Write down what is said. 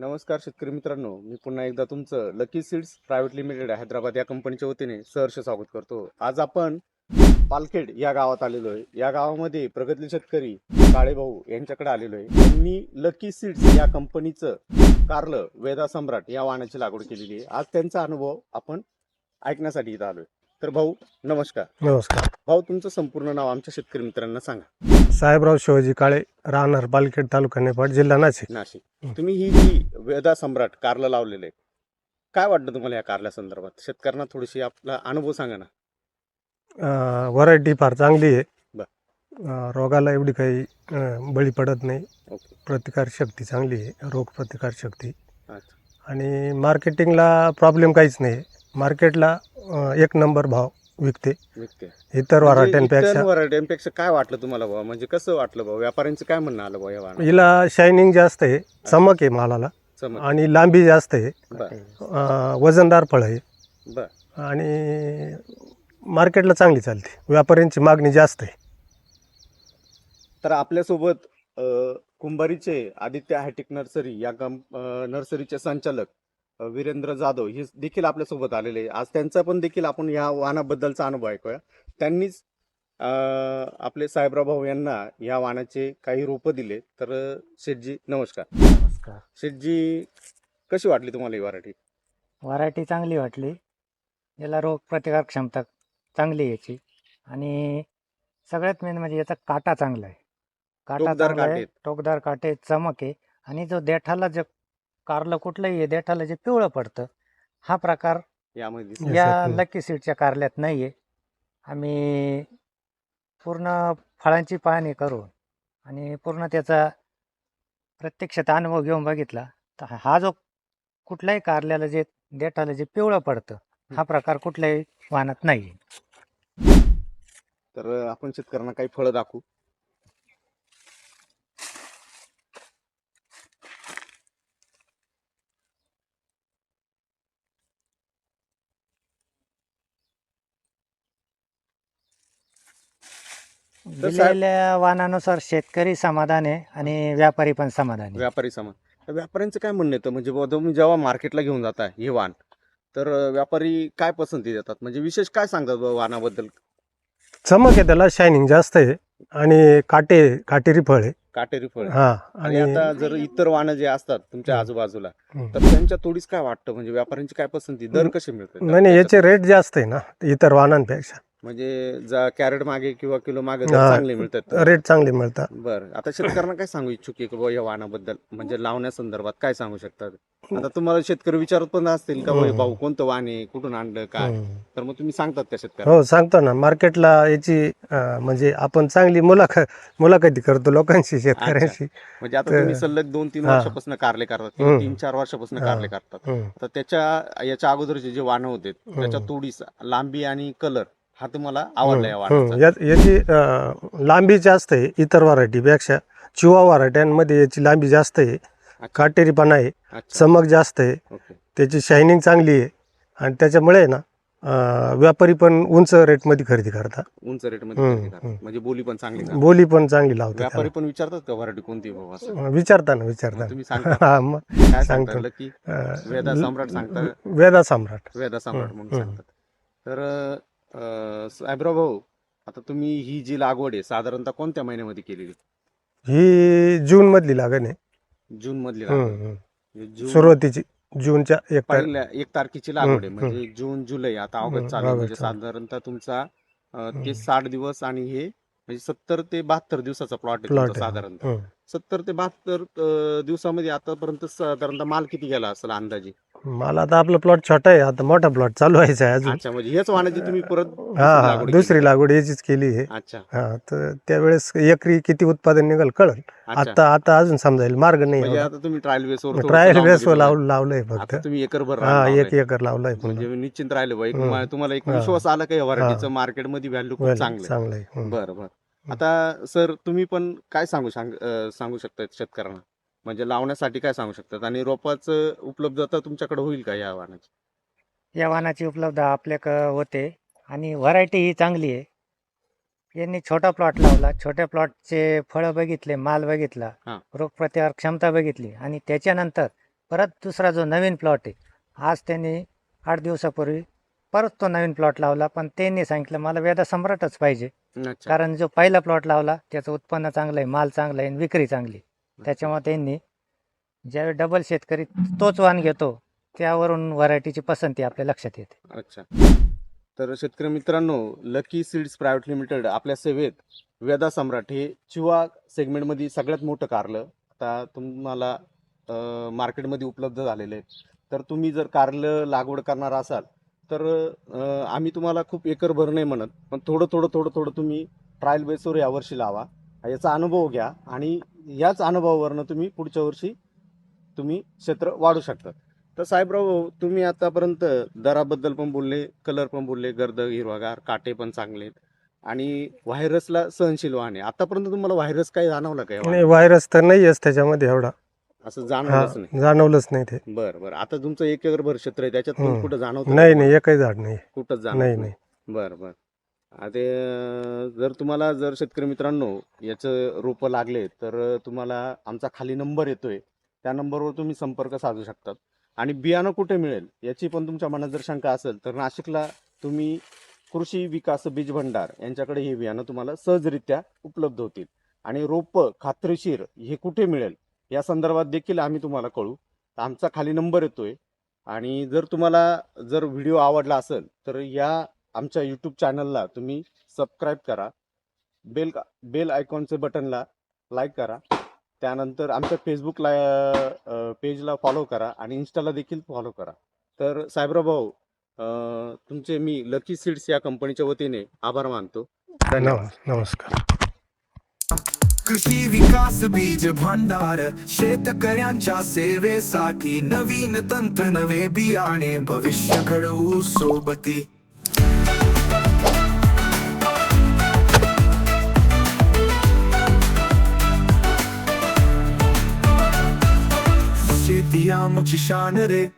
नमस्कार शेतकरी मित्रांनो मी पुन्हा एकदा तुमचं Lucky Seeds private limited Hyderabad या कंपनीच्या वतीने सहर्ष स्वागत करतो. आज आपण पालखेड या गावात आलेलो आहे. या गावामध्ये प्रगतशील शेतकरी काळे भाऊ यांच्याकडे आलेलो आहे. त्यांनी लकी सीड्स या कंपनीचं कारलं वेदा सम्राट या वाहनाची लागवड केलेली आहे. आज त्यांचा अनुभव आपण ऐकण्यासाठी इथं आलोय. तर भाऊ नमस्कार. नमस्कार. भाऊ तुमचं संपूर्ण नाव आमच्या शेतकरी मित्रांना सांगा. साहेबराव शिवाजी काळे राहणार पालखेड तालुका नेपाळ जिल्हा नाशिक. नाशिक. तुम्ही ही जी वेदा सम्राट कारला लावलेलं आहे काय वाटतं तुम्हाला या कारल्या संदर्भात? शेतकऱ्यांना थोडीशी आपला अनुभव सांगा ना. व्हरायटी फार चांगली आहे. बर. अं, रोगाला एवढी काही अं, बळी पडत नाही. ओके. प्रतिकार शक्ती चांगली आहे रोग प्रतिकार शक्ती. अच्छा. आणि मार्केटिंगला प्रॉब्लेम काहीच नाही. मार्केटला अं, एक नंबर भाव विकते. विकते. इतर म्हणजे व्हरायट्यांपेक्षा काय वाटलं तुम्हाला भाऊ? म्हणजे कसं वाटलं भाऊ? व्यापाऱ्यांचं काय म्हणणं आलं भाऊ या वाहनात? हिला शायनिंग जास्त आहे चमक आहे मालाला. चमक. आणि लांबी जास्त आहे. बर. अं, वजनदार फळ आहे. बर. आणि मार्केटला चांगली चालते. व्यापाऱ्यांची मागणी जास्त आहे. तर आपल्यासोबत अ, कुंभारीचे आदित्य हायटेक नर्सरी या कं नर्सरीचे संचालक वीरेंद्र जाधव हे देखील आपल्यासोबत आलेले. आज त्यांचा पण देखील आपण या वाहनाबद्दलचा अनुभव ऐकूया. त्यांनीच आपले साहेबराव भाऊ यांना या वाहनाचे काही रोपं दिले. तर शेठजी नमस्कार. नमस्कार. शेठजी कशी वाटली तुम्हाला ही व्हरायटी व्हरायटी चांगली वाटली. याला रोग प्रतिकार क्षमता चांगली आहे याची. आणि सगळ्यात मेन म्हणजे याचा काटा चांगला आहे. काटा टोकदार चांगला काटे आहे. टोकदार काटे चमक आहे. आणि जो देठाला जे कारलं कुठलंही देठाला जे पिवळं पडतं हा प्रकार यामध्ये दिसलं. Yes, या sir. लकी सीडच्या कारल्यात नाही आहे आम्ही पूर्ण फळांची पाहणी करून आणि पूर्ण त्याचा प्रत्यक्षात अनुभव घेऊन बघितला तर हा जो कुठल्याही कारल्याला जे देठाला जे पिवळं पडतं हा प्रकार कुठल्याही वाहनात नाही आहे तर आपण शेतकऱ्यांना काही फळं दाखवू दिलेल्या वाहनानुसार शेतकरी समाधान आहे आणि व्यापारी पण समाधान आहे. व्यापारी समान तर व्यापाऱ्यांचं काय म्हणणं येतं म्हणजे बुवा तुम्ही जेव्हा मार्केटला घेऊन जाता हे वाहन तर व्यापारी काय पसंती देतात? म्हणजे विशेष काय सांगतात बुवा वाहनाबद्दल चमक आहे त्याला शायनिंग जास्त आहे आणि काटे काटेरी फळ आहे. काटेरी फळ हा आणि आता जर इतर वाहनं जे असतात तुमच्या. आजूबाजूला. तर त्यांच्या तोडीस काय वाटतं? म्हणजे व्यापाऱ्यांची काय पसंती? दर कसे मिळतात? नाही नाही याचे रेट जास्त आहे ना इतर वाहनांपेक्षा म्हणजे जा कॅरेट मागे किंवा किलो मागे दर हा. चांगले मिळतात रेट चांगले मिळतात बरं आता शेतकऱ्यांना काय सांगू इच्छुक आहे की बुवा या वाहनाबद्दल म्हणजे लावण्यासंदर्भात काय सांगू शकतात आता तुम्हाला शेतकरी विचारत पण असतील का. भाऊ कोणतं वाहन आहे कुठून आणलं काय हम्म. तर मग तुम्ही सांगतात का शेतकऱ्यांना हो सांगतो ना मार्केटला याची अं, म्हणजे आपण चांगली मुलाखत मुलाखती करतो लोकांशी शेतकऱ्यांशी म्हणजे आता तर- तुम्ही सलग दोन तीन हा. वर्षापासून कारले करतात किंवा हम्म. तीन चार वर्षापासून हा. कारले करतात हम्म. तर त्याच्या याच्या अगोदरचे जे वाहनं होते त्याच्या. तोडीस लांबी आणि कलर हा तुम्हाला आवडला या हम्म. वाहनाचा यात- याची अं, लांबी जास्त आहे इतर व्हरायटीपेक्षा चिवा व्हरायट्यांमध्ये याची लांबी जास्त आहे काटेरीपणा आहे अच्छा चमक जास्त आहे ओके त्याची शायनिंग चांगली आहे आणि त्याच्यामुळे ना अं, व्यापारी पण उंच रेटमध्ये खरेदी करतात उंच रेटमध्ये हम्म, खरेदी करतात. हम्म. म्हणजे बोली पण चांगली. बोली पण चांगली लावतात व्यापारी पण विचारतात का व्हरायटी कोणती असं त्याला. विचारताना मग विचारताना तुम्ही सांगता हा, मग काय सांगतो. सांगता की अं, वेदा सम्राट सांगता वेदा सम्राट वेदा सम्राट म्हणून हम्म. सांगतात तर अं, साहेबराव भाऊ आता तुम्ही ही जी लागवड आहे साधारणतः कोणत्या महिन्यामध्ये केलेली ही जून मधली लागण आहे जून मधली हम्म, लागवड हम्म. जून सुरुवातीची जूनच्या एक तारीख पहिल्या एक तारखेची लागवड आहे हम्म, म्हणजे जून जुलै आता हम्म, ऑगस्ट चालू आहे. म्हणजे ऑगस्ट चालू. साधारणतः तुमचा अं, ते हम्म. साठ दिवस आणि हे म्हणजे सत्तर ते बहात्तर दिवसाचा प्लॉट आहे Plot तुमचा आहे. साधारणतः हम्म. सत्तर ते बहात्तर दिवसामध्ये आतापर्यंत साधारणतः माल किती गेला असेल अंदाजे मला आता आपला प्लॉट छोटा आहे आता मोठा प्लॉट चालू व्हायचा आहे अजून अच्छा म्हणजे हेच वाहनाची तुम्ही परत दुसरी हा हा लागवड दुसरी केली. लागवड याचीच केली आहे अच्छा हा तर त्यावेळेस एकरी किती उत्पादन निघाल कळल अच्छा आता आता अजून समजायला मार्ग नाही म्हणजे एवढा. आता तुम्ही ट्रायल बेसवर ट्रायल बेसवर लावलं लावलंय फक्त आता तुम्ही एकरभर हा रान एक लावलंय. एकर लावलाय पुन्हा म्हणजे निश्चिंत राहिले बा एक हम्म. मा- तुम्हाला एक हा. विश्वास आला का व्हरायटीचं. मार्केटमध्ये व्हॅल्यू खूप चांगलं आहे. हम्म. बरं बरं आता सर तुम्ही पण काय सांगू सांग अं, सांगू शकता शेतकऱ्यांना? म्हणजे लावण्यासाठी काय सांगू शकतात? आणि रोपाचं उपलब्धता तुमच्याकडे होईल का या वाहनाची? या वाहनाची उपलब्धता आपल्याकडं होते. आणि व्हरायटी ही चांगली आहे. यांनी छोटा प्लॉट लावला. छोट्या प्लॉटचे फळं बघितले माल बघितला हा. रोगप्रतिकार क्षमता बघितली. आणि त्याच्यानंतर परत दुसरा जो नवीन प्लॉट आहे आज त्यांनी आठ दिवसापूर्वी परत तो नवीन प्लॉट लावला पण त्यांनी सांगितलं मला वेदा सम्राटच पाहिजे. अच्छा. कारण जो पहिला प्लॉट लावला त्याचं उत्पन्न चांगलं आहे माल चांगला आहे आणि विक्री चांगली. त्याच्यामुळे त्यांनी ज्यावेळी डबल शेतकरी तोच वाण घेतो त्यावरून व्हरायटीची पसंती आपल्या लक्षात येते. अच्छा. तर शेतकरी मित्रांनो लकी सीड्स प्रायव्हेट लिमिटेड आपल्या सेवेत वेदा सम्राट हे चिवा सेगमेंटमध्ये सगळ्यात मोठं कारलं. आता तुम्हाला मार्केटमध्ये उपलब्ध झालेलं आहे. तर तुम्ही जर कारलं लागवड करणार असाल तर आम्ही तुम्हाला खूप एकर भर नाही म्हणत पण थोडं थोडं थोडं थोडं तुम्ही ट्रायल बेसवर यावर्षी लावा. याचा अनुभव घ्या आणि याच अनुभवावरनं तुम्ही पुढच्या वर्षी तुम्ही क्षेत्र वाढू शकता. तर साहेबराव तुम्ही आतापर्यंत दराबद्दल पण बोलले कलर पण बोलले गर्द हिरवागार काटे पण चांगले आणि व्हायरसला सहनशील वाहने. आतापर्यंत तुम्हाला व्हायरस काही जाणवला काय नाही व्हायरस तर आहे त्याच्यामध्ये एवढा. असं जाणवलंच नाही. जाणवलंच नाही ते. बरं बरं. आता तुमचं एक एकर भर क्षेत्र आहे त्याच्यात पण हम्म. कुठं जाणवत नाही नाही एकही झाड नाही. कुठंच नाही जाणवत नाही. बरं बरं. आता अं, जर तुम्हाला जर शेतकरी मित्रांनो याचं रोपं लागले तर तुम्हाला आमचा खाली नंबर येतोय. त्या नंबरवर तुम्ही संपर्क साधू शकतात. आणि बियाणं कुठे मिळेल याची पण तुमच्या मनात जर शंका असेल तर नाशिकला तुम्ही कृषी विकास बीज भंडार यांच्याकडे हे बियाणं तुम्हाला सहजरित्या उपलब्ध होतील. आणि रोपं खात्रीशीर हे कुठे मिळेल या संदर्भात देखील आम्ही तुम्हाला कळू. तर आमचा खाली नंबर येतोय. आणि जर तुम्हाला जर व्हिडिओ आवडला असेल तर या आमच्या यूट्यूब चॅनलला तुम्ही सबस्क्राईब करा. बेल बेल आयकॉनचे बटनला लाईक करा. त्यानंतर आमच्या फेसबुकला पेजला फॉलो करा आणि इन्स्टाला देखील फॉलो करा. तर साहेबराव भाऊ तुमचे मी लकी सीड्स या कंपनीच्या वतीने आभार मानतो. धन्यवाद नमस्कार. कृषी विकास बीज भंडार शेतकऱ्यांच्या सेवेसाठी नवीन तंत्र नवे बियाणे भविष्य घडवू सोबती शेती आमची शान रे